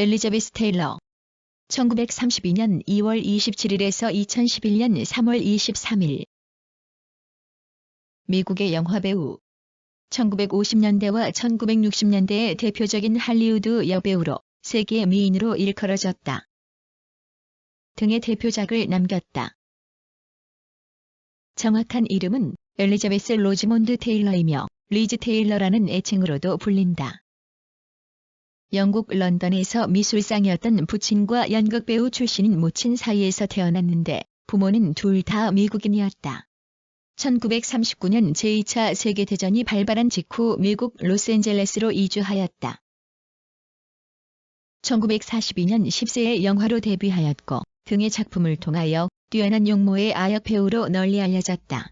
엘리자베스 테일러 1932년 2월 27일에서 2011년 3월 23일 미국의 영화배우 1950년대와 1960년대의 대표적인 할리우드 여배우로 세계 미인으로 일컬어졌다. 등의 대표작을 남겼다. 정확한 이름은 엘리자베스 로즈몬드 테일러이며 리즈 테일러라는 애칭으로도 불린다. 영국 런던에서 미술상이었던 부친과 연극배우 출신인 모친 사이에서 태어났는데 부모는 둘 다 미국인이었다. 1939년 제2차 세계대전이 발발한 직후 미국 로스앤젤레스로 이주하였다. 1942년 10세에 영화로 데뷔하였고 등의 작품을 통하여 뛰어난 용모의 아역 배우로 널리 알려졌다.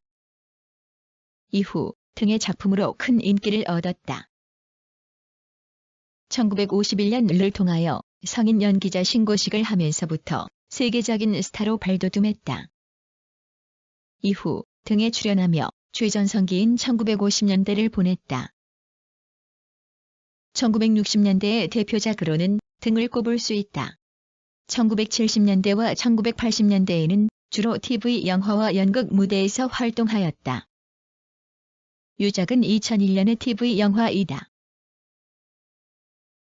이후 등의 작품으로 큰 인기를 얻었다. 1951년을 통하여 성인 연기자 신고식을 하면서부터 세계적인 스타로 발돋움했다. 이후 등에 출연하며 최전성기인 1950년대를 보냈다. 1960년대의 대표작으로는 등을 꼽을 수 있다. 1970년대와 1980년대에는 주로 TV 영화와 연극 무대에서 활동하였다. 유작은 2001년의 TV 영화이다.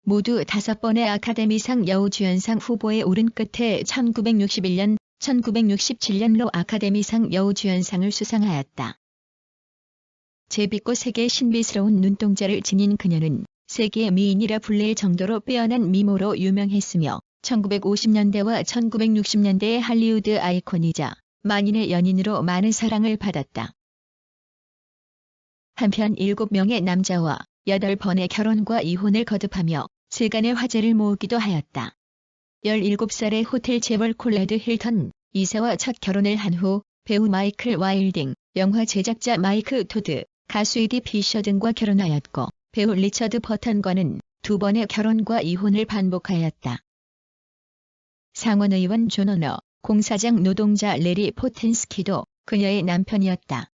모두 다섯 번의 아카데미상 여우주연상 후보에 오른 끝에 1961년, 1967년로 아카데미상 여우주연상을 수상하였다. 제비꽃 색의 신비스러운 눈동자를 지닌 그녀는 세계 미인이라 불릴 정도로 빼어난 미모로 유명했으며 1950년대와 1960년대의 할리우드 아이콘이자 만인의 연인으로 많은 사랑을 받았다. 한편 7명의 남자와 8번의 결혼과 이혼을 거듭하며 세간의 화제를 모으기도 하였다. 17살의 호텔 재벌 콜레드 힐턴 2세와 첫 결혼을 한 후 배우 마이클 와일딩, 영화 제작자 마이크 토드, 가수 이디 피셔 등과 결혼하였고 배우 리처드 버턴과는 두 번의 결혼과 이혼을 반복하였다. 상원의원 존 오너, 공사장 노동자 레리 포텐스키도 그녀의 남편이었다.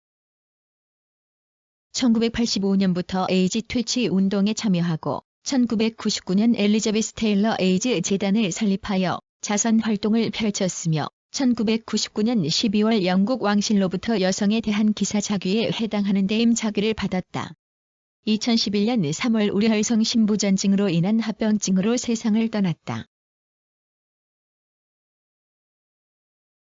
1985년부터 에이즈 퇴치 운동에 참여하고 1999년 엘리자베스 테일러 에이즈 재단을 설립하여 자선 활동을 펼쳤으며 1999년 12월 영국 왕실로부터 여성에 대한 기사 자규에 해당하는 대임 자규를 받았다. 2011년 3월 우려혈성 신부전증으로 인한 합병증으로 세상을 떠났다.